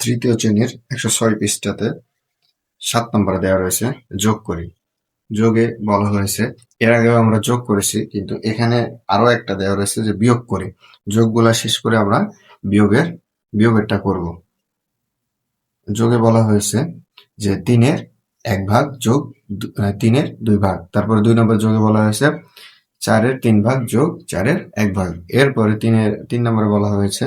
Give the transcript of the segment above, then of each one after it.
তৃতীয় শ্রেণির একশো ছয় পৃষ্ঠাতে সাত নম্বরে দেওয়া রয়েছে, যোগ করি। যোগে বলা হয়েছে, এর আগেও আমরা যোগ করেছি, কিন্তু এখানে আরও একটা দেওয়া রয়েছে যে বিয়োগ করি। যোগগুলা শেষ করে আমরা বিয়োগের, বিয়োগেরটা করব। যোগে বলা হয়েছে যে তিনের এক ভাগ যোগ তিনের দুই ভাগ। তারপরে দুই নম্বর যোগে বলা হয়েছে চারের তিন ভাগ যোগ চারের এক ভাগ। এরপরে তিনের, তিন নম্বরে বলা হয়েছে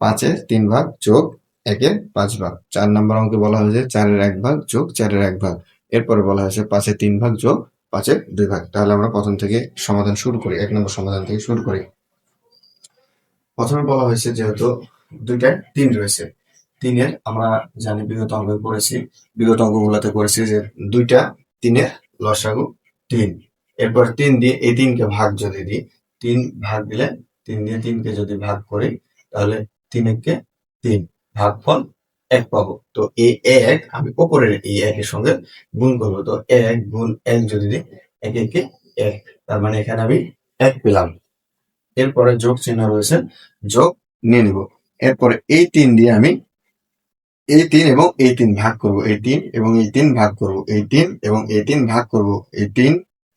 পাঁচের তিন ভাগ যোগ একের পাঁচ ভাগ। চার নম্বর অঙ্কে বলা হয়েছে চারের এক ভাগ যোগ চারের এক ভাগ। এরপরে বলা হয়েছে পাঁচের তিন ভাগ যোগ পাঁচের দুই ভাগ। তাহলে আমরা প্রথম থেকে সমাধান শুরু করি, এক নম্বর সমাধান থেকে শুরু করি। প্রথমে বলা হয়েছে যেহেতু দুইটায় তিন রয়েছে, তিনের আমরা জানি বিগত অঙ্ক করেছি, বিগত অঙ্কগুলোতে করেছি যে দুইটা তিনের লসাগু তিন। এরপর তিন দিয়ে এই তিনকে ভাগ যদি দিই, তিন ভাগ দিলে তিন দিয়ে তিনকে যদি ভাগ করি, তাহলে তিন একে তিন। ভাগফল এক পাবো। তো এই এক, আমি উপরের এই একের সঙ্গে গুণ করব। তো এক গুণ এক যদি দিই, এক একে এক। তার মানে এখানে আমি এক পেলাম। এরপরে যোগ চিহ্ন রয়েছে, যোগ নিয়ে নিব। এরপরে এই তিন দিয়ে আমি এই তিন এবং এই তিন ভাগ করব। এই তিন এবং এই তিন ভাগ করব। এই তিন এবং এই তিন ভাগ করব। এই তিন,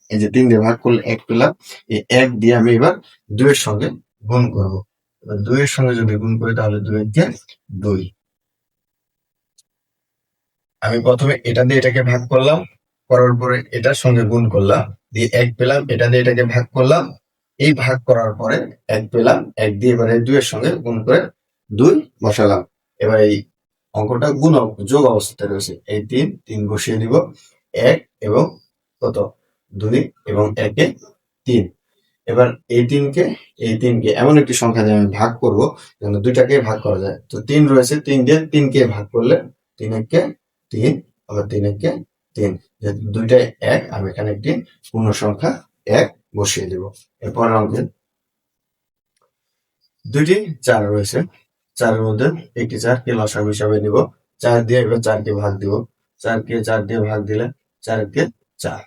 এই যে তিন দিয়ে ভাগ করলে এক পেলাম। এই এক দিয়ে আমি এবার দুয়ের সঙ্গে গুণ করব। দুইয়ের সঙ্গে যদি গুণ করি তাহলে দুই কে? দুই। আমি প্রথমে এটা দিয়ে এটাকে ভাগ করলাম, করার পরে এটার সঙ্গে গুণ করলাম, দিয়ে এক পেলাম, এটা দিয়ে এটাকে ভাগ করলাম, এই ভাগ করার পরে এক পেলাম, এক দিয়ে এবারে দুইয়ের সঙ্গে গুণ করে দুই বসালাম। এবার এই অঙ্কটা গুণ যোগ অবস্থাতে রয়েছে। এই তিন তিন বসিয়ে দিব, এক এবং কত? দুই এবং একে তিন। এবার এই তিনকে এই তিনকে, এমন একটি সংখ্যা দিয়ে আমি ভাগ করব, যেন দুইটাকে ভাগ করা যায়। তো তিন রয়েছে, তিন দিয়ে তিনকে ভাগ করলে তিন একে তিন, আবার তিন একে তিন। যেহেতু দুইটাই এক, আমি এখানে একটি পূর্ণ সংখ্যা এক বসিয়ে দিব। এরপর অঙ্কে দুইটি চার রয়েছে। চারের মধ্যে একটি চারকে লসাগু হিসাবে নিব। চার দিয়ে এবার চারকে ভাগ দিব। চারকে চার দিয়ে ভাগ দিলে চারকে চার।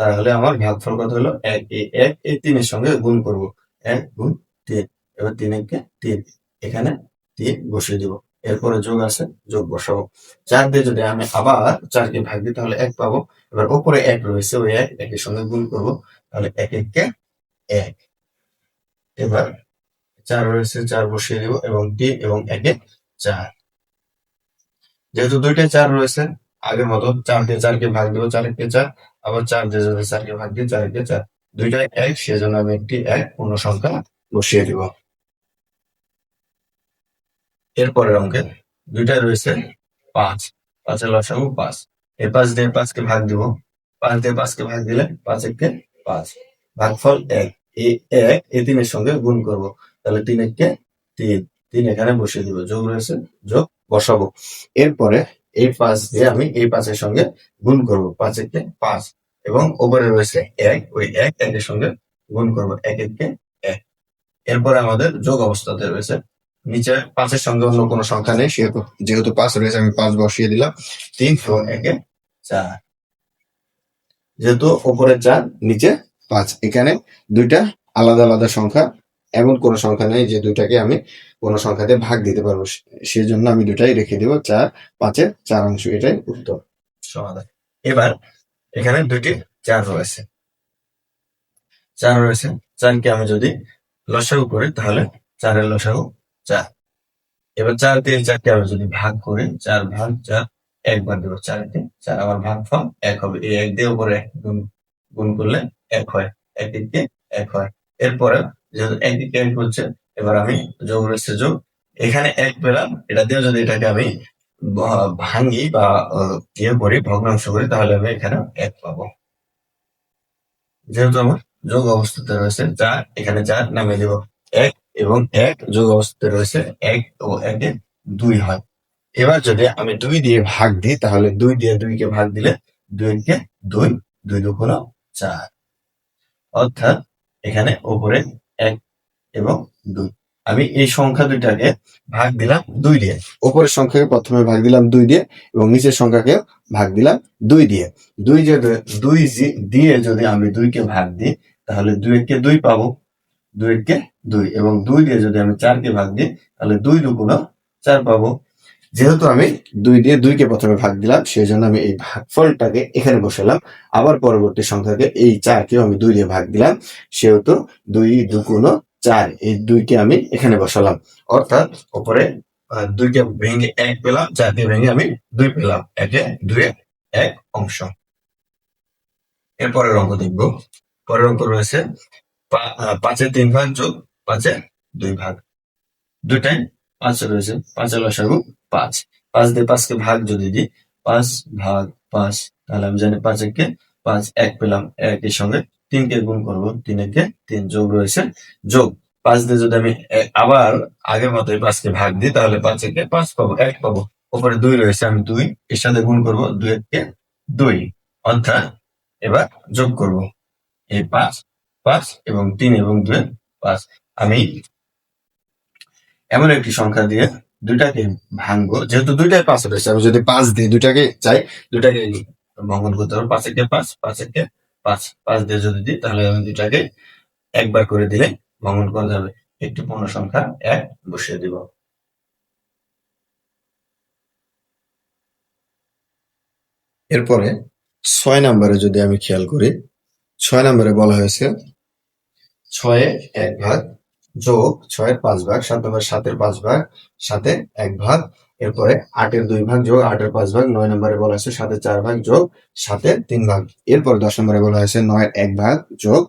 তাহলে আমার ভাগফল কত হলো? এক এই এক, এই তিনের সঙ্গে গুণ করব। এক গুণ তিন। এবার তিন তিন। এখানে তিন বসিয়ে দিব। এরপরে যোগ আছে, যোগ বসাবো। চার দিয়ে যদি আমি আবার চারকে ভাগ দিই, তাহলে এক পাবো। এবার উপরে এক রয়েছে, ওই এক, একের সঙ্গে গুণ করব। তাহলে এক, একে এক। এবার চার রয়েছে, চার বসিয়ে দিব, এবং তিন, এবং একে চার। যেহেতু দুইটাই চার রয়েছে, আগের মতো চার দিয়ে চারকে ভাগ দিব চার চারকে চার। আবার চার দিয়ে যদি চারকে ভাগ দিই চারকে চার। দুইটাই এক, সেজন্য আমি একটি এক পূর্ণ সংখ্যা বসিয়ে দিব। এরপরের অঙ্কে দুইটাই রয়েছে পাঁচ। পাঁচের লসাগু পাঁচ। এই পাঁচ দিয়ে পাঁচকে ভাগ দিব। পাঁচ দিয়ে পাঁচকে ভাগ দিলে পাঁচ একে পাঁচ। ভাগফল এক। এই এক, এ তিনের সঙ্গে গুণ করব। তাহলে তিন একে তিন। তিন এখানে বসিয়ে দিব। যোগ রয়েছে, যোগ বসাবো। এরপরে এই পাঁচ দিয়ে আমি এই পাঁচের সঙ্গে গুণ করব। পাঁচ একে পাঁচ। এবং ওপরে রয়েছে এক, ওই এক একের সঙ্গে গুণ করব। এক একে এক। এরপরে আমাদের যোগ অবস্থাতে রয়েছে। নিচে পাঁচের সঙ্গে অন্য কোনো সংখ্যা নেই, সেহেতু যেহেতু পাঁচ রয়েছে, আমি পাঁচ বসিয়ে দিলাম। তিন এবং একে চার। যেহেতু ওপরে চার, নিচে পাঁচ। এখানে দুইটা আলাদা আলাদা সংখ্যা এমন কোনো সংখ্যা নেই যে দুইটাকে আমি কোনো সংখ্যাতে ভাগ দিতে পারব। সেজন্য আমি দুটাই রেখে দিব, চার, পাঁচের চার অংশ, এটাই উত্তর। এবার এখানে দুইটি চার রয়েছে। চার রয়েছে। চারকে আমি যদি লসাগু করি, তাহলে চারের লসাগু চার। এবার চার তিন চারকে আমি যদি ভাগ করি, চার ভাগ চার, একবার দেবো চারকে চার, আবার ভাগ ফল এক হবে। এই এক দিয়ে উপরে গুণ গুণ করলে এক হয়। এক দিকে এক হয়। এরপরে যেহেতু একদিকে এক হচ্ছে এবার আমি যোগ রয়েছে যোগ এখানে এক পেলাম এটা দিয়ে যদি এটাকে আমি ভ- ভাঙি বা ইয়ে করি, ভগ্নাংশ করি, তাহলে আমি এখানে এক পাবো। যেহেতু আমার যোগ অবস্থাতে রয়েছে চার, এখানে চার নামিয়ে দেব এক এবং এক যোগ অবস্থাতে রয়েছে এক ও একে দুই হয়। এবার যদি আমি দুই দিয়ে ভাগ দিই, তাহলে দুই দিয়ে দুইকে ভাগ দিলে দুইকে দুই দুই দুগুণ চার। অর্থাৎ এখানে উপরে এক এবং দুই। আমি এই সংখ্যা দুইটাকে ভাগ দিলাম দুই দিয়ে। উপরের সংখ্যাকে প্রথমে ভাগ দিলাম দুই দিয়ে এবং নিচের সংখ্যাকে ভাগ দিলাম দুই দিয়ে। দুই যে দুই দিয়ে যদি আমি দুইকে ভাগ দিই, তাহলে দুই দুইকে দুই পাবো। দুই কে দুই এবং দুই দিয়ে যদি আমি চারকে ভাগ দিই, তাহলে দুই দুগুণ চার পাবো। যেহেতু আমি দুই দিয়ে দুইকে প্রথমে ভাগ দিলাম সেই জন্য আমি এই ভাগফলটাকে এখানে বসালাম। আবার পরবর্তী সংখ্যাকে এই চারকেও আমি দুই দিয়ে ভাগ দিলাম সেহেতু দুই দুগুণ চার এই দুইকে আমি এখানে বসালাম। অর্থাৎ ওপরে দুইকে ভেঙে এক পেলাম চারকে ভেঙে আমি দুই পেলাম একে দুই এক অংশ। এরপরের অঙ্ক দেখব। পরের অঙ্ক রয়েছে পা- আহ, পাঁচের তিন ভাগ যোগ পাঁচে দুই ভাগ। দুইটাই পাঁচ রয়েছে পাঁচের লসাগু পাঁচ পাঁচ। দিয়ে পাঁচকে ভাগ যদি দিই, পাঁচ ভাগ পাঁচ, তাহলে আমি জানি পাঁচ একে পাঁচ, এক পেলাম একের সঙ্গে তিনকে গুণ করব তিন একে তিন যোগ রয়েছে, যোগ। পাঁচ দিয়ে যদি আমি আবার আগের মতোই পাঁচকে ভাগ দিই, তাহলে পাঁচ একে পাঁচ পাবো, এক পাবো। ওপরে দুই রয়েছে, আমি দুই এর সাথে গুণ করব, দুই একে দুই। অর্থাৎ এবার যোগ করব, এই পাঁচ পাঁচ এবং তিন এবং দুই, পাঁচ। আমি এমন একটি সংখ্যা দিয়ে দুইটাকে ভাঙবো। যেহেতু দুইটাই পাঁচ রয়েছে আমি যদি পাঁচ দিই দুইটাকে চাই, দুইটাকে ভঙ্গন করতে পারব। পাঁচ একে পাঁচ পাঁচ একে পাঁচ। পাঁচ দিয়ে যদি দিই, তাহলে আমি দুইটাকে একবার করে দিলে ভঙ্গন করা যাবে। একটি পূর্ণ সংখ্যা এক বসিয়ে দিব। এরপরে ছয় নম্বরে যদি আমি খেয়াল করি, ছয় নম্বরে বলা হয়েছে, ছয়ে এক ভাগ যোগ ছয়ের পাঁচ ভাগ, সাত নম্বর সাতের পাঁচ ভাগ সাথে এক ভাগ, এরপরে আটের দুই ভাগ যোগ, আটের পাঁচ ভাগ, নয় নম্বরে বলা হয়েছে সাতের চার ভাগ যোগ সাতের তিন ভাগ। এরপরে দশ নম্বরে বলা হয়েছে নয়ের এক ভাগ যোগ,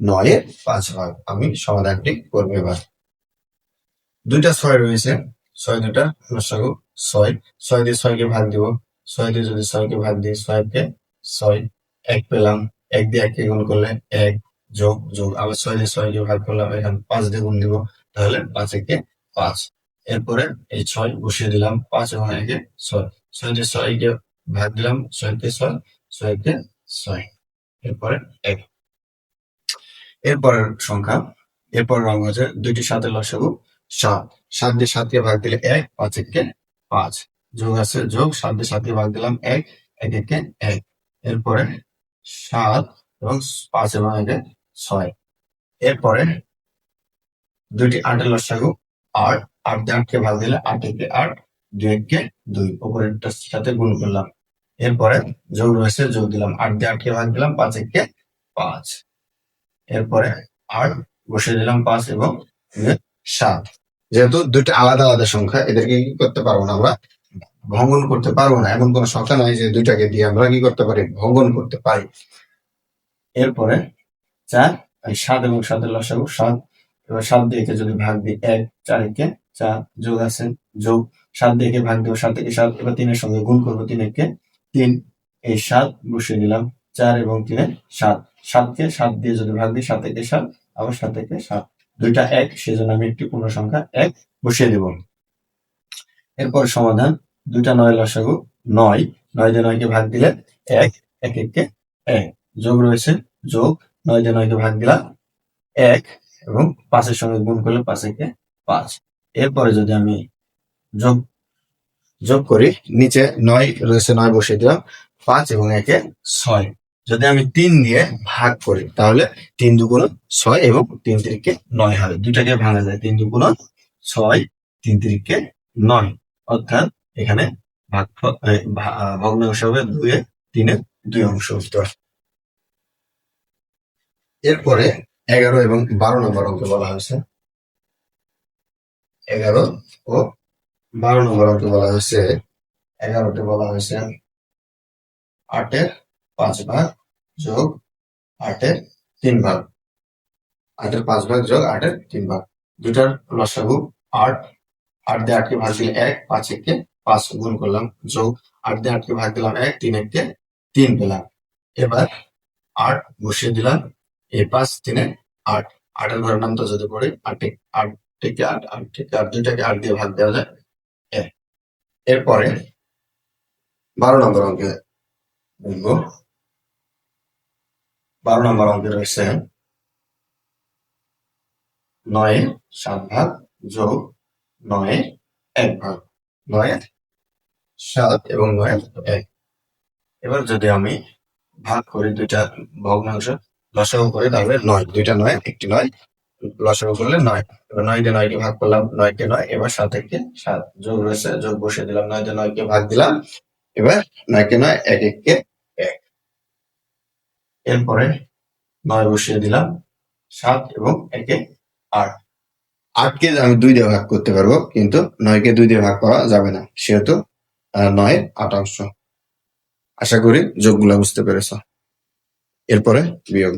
নয়ের পাঁচ ভাগ। আমি সমাধানটি করব এবার। দুইটা ছয় রয়েছে। ছয় দুটা লসাগু ছয়। ছয় দিয়ে ছয়কে ভাগ দিব। ছয় দিয়ে যদি ছয়কে ভাগ দিই, ছয়কে ছয়, এক পেলাম। এক দিয়ে এককে গুণ করলে এক। যোগ যোগ, আবার ছয় দিয়ে ছয় ছয়কে ভাগ করলাম এখানে পাঁচ দিয়ে গুণ দিব, তাহলে পাঁচ একে পাঁচ। এরপরে এই ছয় বসিয়ে দিলাম, পাঁচ এবং একে ছয়। ছয় দিয়ে ছয় ছয়কে ভাগ দিলাম ছয়কে ছয় ছয়কে ছয়। এরপরে এক। এরপরের সংখ্যা, এরপর অঙ্ক হচ্ছে দুইটি সাতের লসাগু সাত। সাত দিয়ে সাতকে ভাগ দিলে এক, পাঁচ একে পাঁচ। যোগ আছে যোগ, সাত দিয়ে সাতকে ভাগ দিলাম এক এক একে এক। এরপরে সাত এবং পাঁচ এবং একে ছয়। এরপরে দুইটি আটের লসাগু আট। আট দিয়ে আটকে ভাগ দিলে আট একে আট, দুই একে দুই। উপরেরটার সাথে গুণ করলাম। এরপরে যোগ রয়েছে, যোগ দিলাম। আট দিয়ে আটকে ভাগ দিলাম, পাঁচ একে পাঁচ। এরপরে আট বসে দিলাম পাঁচ এবং সাত। যেহেতু দুইটা আলাদা আলাদা সংখ্যা, এদেরকে কি করতে পারব না আমরা? ভঙ্গন করতে পারব না। এমন কোন সংখ্যা নাই যে দুইটাকে দিয়ে আমরা কি করতে পারি? ভঙ্গন করতে পারি। এরপরে চার, এই সাত এবং সাতের লসাগু সাত। এবার সাত দিয়ে যদি ভাগ দিই এক, চার একে চার, যোগ আছে যোগ। সাত দিয়ে ভাগ দেবো সাত থেকে সাত, এবার তিনের সঙ্গে গুণ করব তিন একে তিন। এই সাত বসিয়ে দিলাম চার এবং তিনে সাত। সাতকে সাত দিয়ে যদি ভাগ দিই সাত থেকে সাত, আবার সাত থেকে সাত। দুইটা এক, সেজন্য আমি একটি পূর্ণ সংখ্যা এক বসিয়ে দেব। এরপর সমাধান, দুইটা নয় লসাগু নয়। নয় দিয়ে নয়কে ভাগ দিলে এক এক এক। যোগ রয়েছে যোগ। নয় দিয়ে নয়কে ভাগ দিলাম, এক এবং পাঁচের সঙ্গে গুণ করলে পাঁচ একে পাঁচ। এরপরে যদি আমি যোগ যোগ করি, নিচে নয় রয়েছে নয় বসিয়ে দিলাম, পাঁচ এবং একে ছয়। যদি আমি তিন দিয়ে ভাগ করি, তাহলে তিন দুগুণ ছয় এবং তিন তিরিকে নয় হবে। দুটাকে ভাঙা যায়, তিন দুগুণ ছয়, তিন তিরিকে নয়। অর্থাৎ এখানে ভাগ ভগ্নাংশ হবে দুয়ে তিনের দুই অংশ উত্তর এরপরে এগারো এবং বারো নম্বর অঙ্কে বলা হয়েছে। এগারো ও বারো নম্বর অঙ্কে বলা হয়েছে। এগারোতে বলা হয়েছে আটের পাঁচ ভাগ যোগ আটের তিন ভাগ। আটের পাঁচ ভাগ যোগ আটের তিন ভাগ। দুটার লসাগু আট। আট দিয়ে আটকে ভাগ দিলে এক, পাঁচ একে পাঁচ গুণ করলাম যোগ। আট দিয়ে আটকে ভাগ দিলাম এক, তিন একে তিন পেলাম। এবার আট বসিয়ে দিলাম এই পাঁচ তিনে আট। আটের ঘরের নামটা যদি পড়ি আট আট থেকে আট আট থেকে আট, দুইটাকে আট দিয়ে ভাগ দেওয়া যায় এরপরে বারো নম্বর অঙ্কে বারো নম্বর অঙ্কে রয়েছে নয়ে সাত ভাগ যোগ নয়ে এক ভাগ। নয়ে সাত এবং নয়ে এক। এবার যদি আমি ভাগ করি দুইটা ভগ্নাংশ লসাগু করে তাহলে নয়, দুইটা নয়, একটি নয় লসাগু করলে নয়। এবার নয় দিয়ে নয়কে ভাগ করলাম, নয়কে নয়, এবার সাত একে সাত যোগ রয়েছে যোগ বসিয়ে দিলাম নয় দিয়ে নয়কে ভাগ দিলাম, এবার নয়কে নয় এক এককে এক। এরপরে নয় বসিয়ে দিলাম, সাত এবং একে আট। আটকে আমি দুই দিয়ে ভাগ করতে পারব, কিন্তু নয়কে দুই দিয়ে ভাগ করা যাবে না, সেহেতু নয়ের আট অংশ। আশা করি যোগগুলা বুঝতে পেরেছ। এরপরে বিয়োগ।